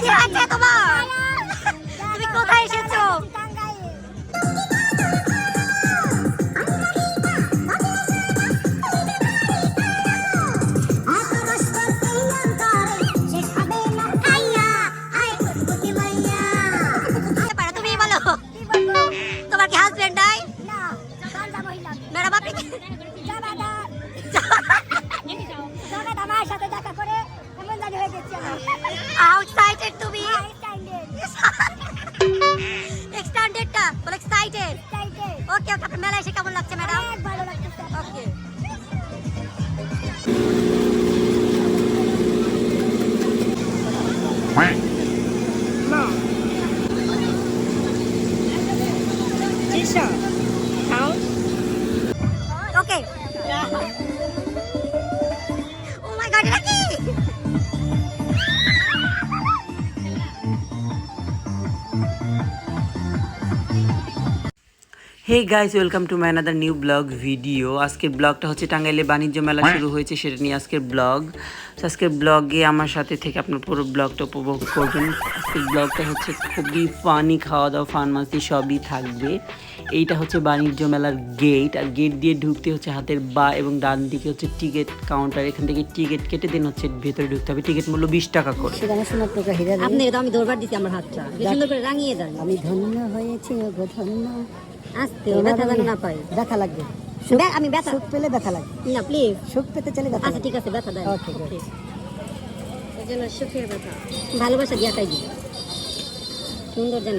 কি আছে তোমার। তুমি কোথায় এসেছ? বলো। তোমার কি হাজবেন্ড নাই? ম্যাডাম আপনি hey guys welcome to my another new vlog video আজকের ব্লগটা হচ্ছে টাঙ্গাইলে বাণিজ্য মেলা শুরু হয়েছে সেটা নিয়ে আজকের ব্লগ আজকের ব্লগে আমার সাথে থেকে আপনার পুরো ব্লগটা উপভোগ করবেন। আজকের ব্লগটা হচ্ছে খুবই ফানি খাওয়া দাওয়া ফান মাস্তি সবই থাকবে। এইটা হচ্ছে বাণিজ্য মেলার গেট আর গেট দিয়ে ঢুকতে হচ্ছে হাতের বা এবং ডান দিকে হচ্ছে টিকিট কাউন্টার এখান থেকে টিকিট কেটে দিন হচ্ছে ভেতরে ঢুকতে হবে। টিকিট মূল্য বিশ টাকা করে। সেখানে সোনার টোকা হিরা আপনি আমি দৌড়বার দিছি আমার হাতটা। সুন্দর করে রাঙিয়ে দেন। আমি ধন্য হয়েছি গো ধন্য। আস্তে ব্যথা যেন না পাই ব্যথা লাগবে। আমি ব্যথা সুখ পেলে ব্যথা লাগবে। না প্লিজ সুখ পেতে চলে ব্যথা আচ্ছা ঠিক আছে ব্যথা দাও ওকে ওকে জন্য সুখের ব্যথা। ভালোবাসা দিয়া খাই দিই সুন্দর যেন।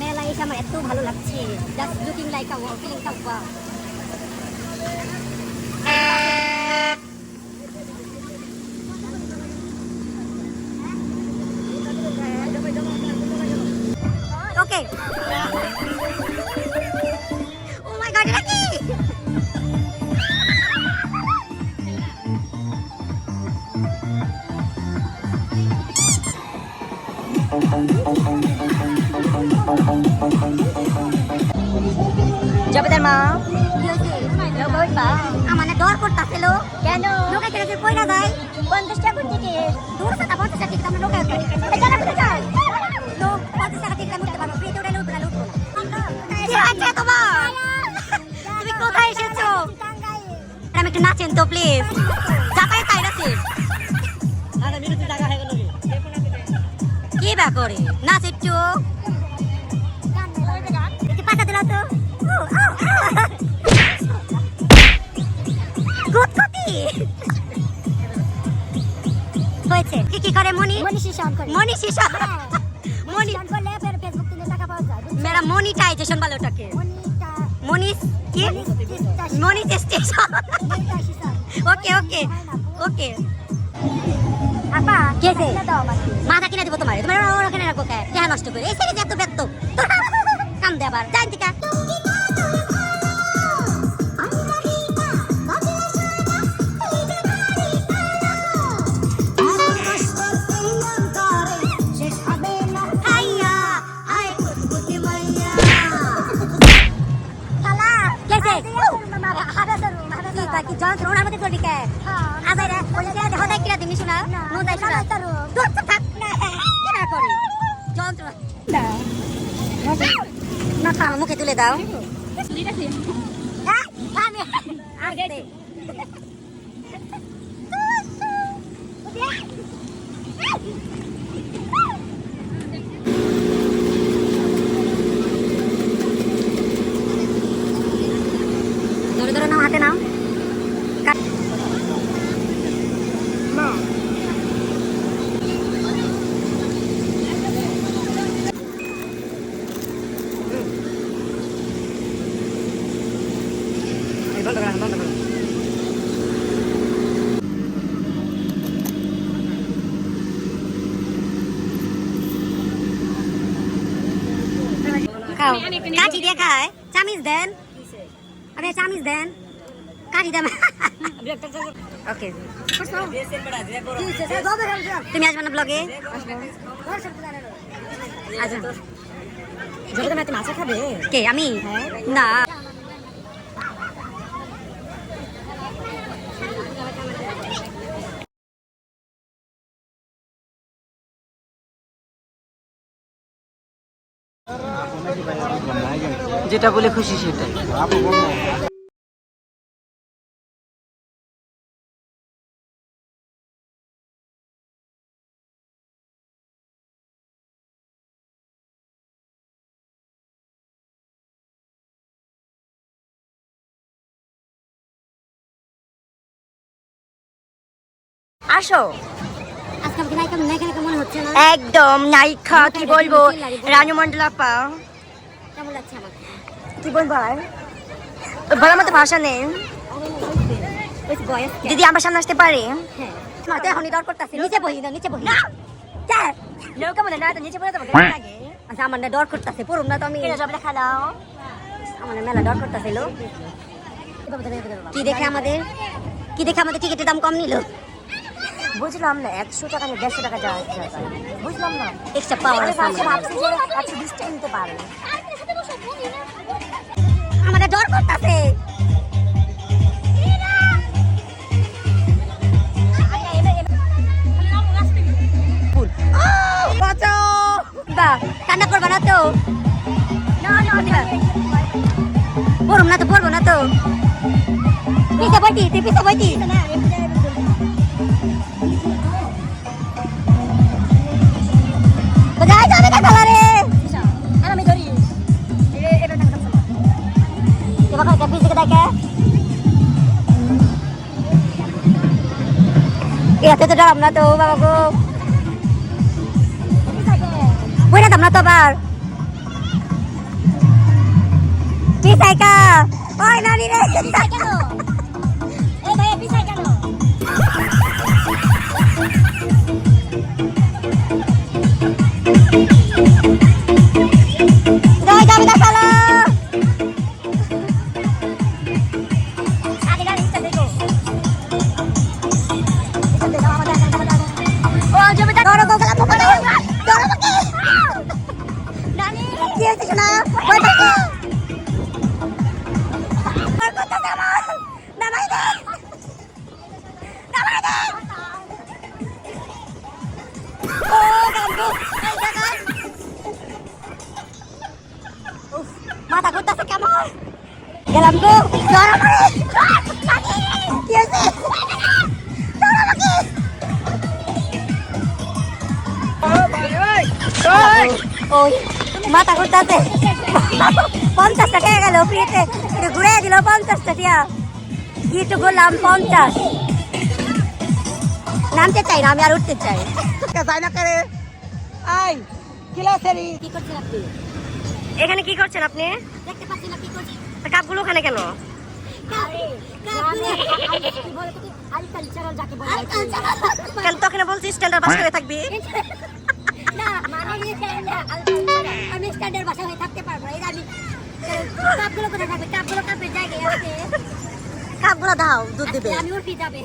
মেলা এসে আমার এত ভালো লাগছে just looking like a wow feeling জবেদার মা আমার না ডর করতাছে লো কেন? লোকে কেটে কইরা দেয় পঞ্চাশ টাকা টিকিট দূর টাকা পঞ্চাশ টাকা টিকিট আমরা লোকে যাই। পঞ্চাশ টাকা টিকিট উঠতে পারব। ফ্রিতে উঠে উঠবে না কি আছে তোমার? তুমি কোথায় এসেছ? আমি একটু নাচেন তো প্লিজ যাতায়াত তাই নাচেন কি বা করে নাচ একটু। করে। মনি মনি শিশা মনি মেরা মনিটাইজেশন বলে ওটাকে। মনি কি? মনি স্টেশন। Okay okay okay. আপা কেসে মাথা কিনে দিব তোমার। তোমার ওখানে রাখো কে? কে নষ্ট করে। এই এত ব্যক্ত কাম দে আবার টিকা কিরা দিনি শোনা নো দেখ শোনা দূর তো থাক না কেনা করে যন্ত্রণা না খাও মুখে তুলে দাও হ্যাঁ, আমি আসতে খাও। কাঠি দেখায় চামিজ চামিচ দেন। আরে চামিজ দেন। কাঠি দেন ওকে তুমি আসবে না ব্লগে আচ্ছা। তুমি মাছ খাবে। কে আমি? না। যেটা বলে খুশি সেটাই। আসো। একদম নায়িকা কি বলব? রানু মন্ডলাপা কেমন লাগছে আমার কি বলব আর? বলার মতো ভাষা নেই। দিদি আমার সামনে আসতে পারে। হ্যাঁ মা ডর করতেছে। নিচে বহি না নিচে বহি। না কে নৌকা বলে না তো নিচে পড়ে যাব লাগে। আচ্ছা আমার না ডর করতেছে পড়ুম না তো আমি। যাবে দেখা দাও। আমার মেলা ডর করতেছে লো কি দেখে আমাদের? কি দেখে আমাদের টিকিটের দাম কম নিল? বুঝলাম না একশো টাকা নিয়ে দেড়শো টাকা যাওয়া বুঝলাম না। এক্সট্রা পাওয়ার ভাবছি যে একশো বিশ টাকা নিতে পারে। আমাদের ডর করতেছে। কান্না করবা না তো? পড়ুম না তো, পড়ব না তো। পিছা বইতি তুই পিছা বইতি ডরাম না তো বাবা। গো বইটা দাম না তো আবার। কি কা ওই নানি গেলাম গো ওই মাথা ঘুরতেছে পঞ্চাশ টাকা গেল ফ্রিতে। একটু ঘুরে দিল পঞ্চাশ টাকা কি একটু ঘুরলাম পঞ্চাশ। নামতে চাই না আমি আর উঠতে চাই। না করে আয় কি করছেন আপনি? এখানে কি করছেন আপনি? দেখতে পাচ্ছি না কি করছেন। কাপগুলো ওখানে কেন? কেন তখন বলছি স্ট্যান্ডার্ড বাস করে থাকবি? না মানে আমি স্ট্যান্ডার্ড ভাষা হয়ে থাকতে পারব না আমি কাপগুলো কোথায় থাকবে? কাপগুলো কাপের জায়গায় আছে। কাপগুলো দাও দুধ দিবে। আমি যাবে।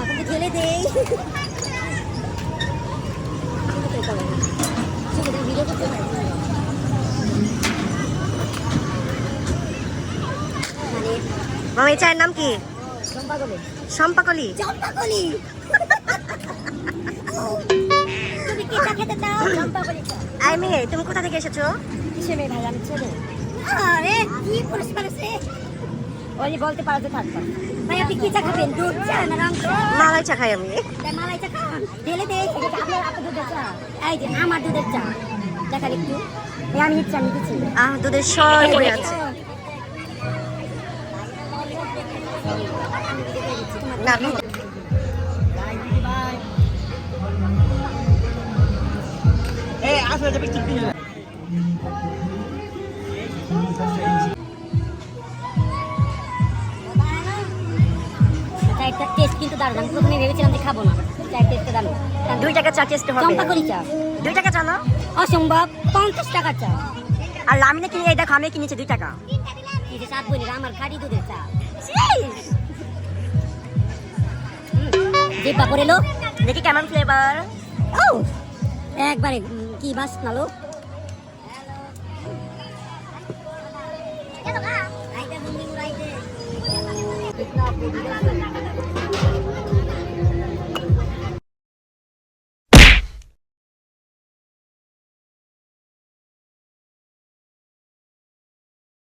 আপনাকে দেই। মামি এই চায়ের নাম কি? সম্পাকলি চা চম্পাকলি আই মেয়ে তুমি কোথা থেকে এসেছ? কিসে মেয়ে ভাই আমি ছেলে আরে কি পুরস্কার আছে ওই বলতে পারো যে থাকবা। ভাই আপনি কি চা খাবেন? দুধ চা না চা মালাই চা খাই আমি। মালাই চা খান। ঢেলে দে আপনার আপনার দুধের চা? এই যে আমার দুধের চা। দেখার একটু। আমি ইচ্ছা নিতেছি আহ দুধের আমি একটা টেস্ট কিন্তু দারুণ আমি প্রথমে ভেবেছিলাম যে খাব না চায়ের টেস্টটা দারুণ দুই টাকা চা টেস্ট হবে চম্পা করি চা দুই টাকা চা না অসম্ভব পঞ্চাশ টাকা চা আর লামিনে কিনে এই দেখো আমি কিনেছি দুই টাকা এই আমার খাড়ি দুধের চা। জিব্বা পরে এলো দেখি কেমন ফ্লেভার ও একবারে কি মাছ নালো আইটা বন্ধু আইতে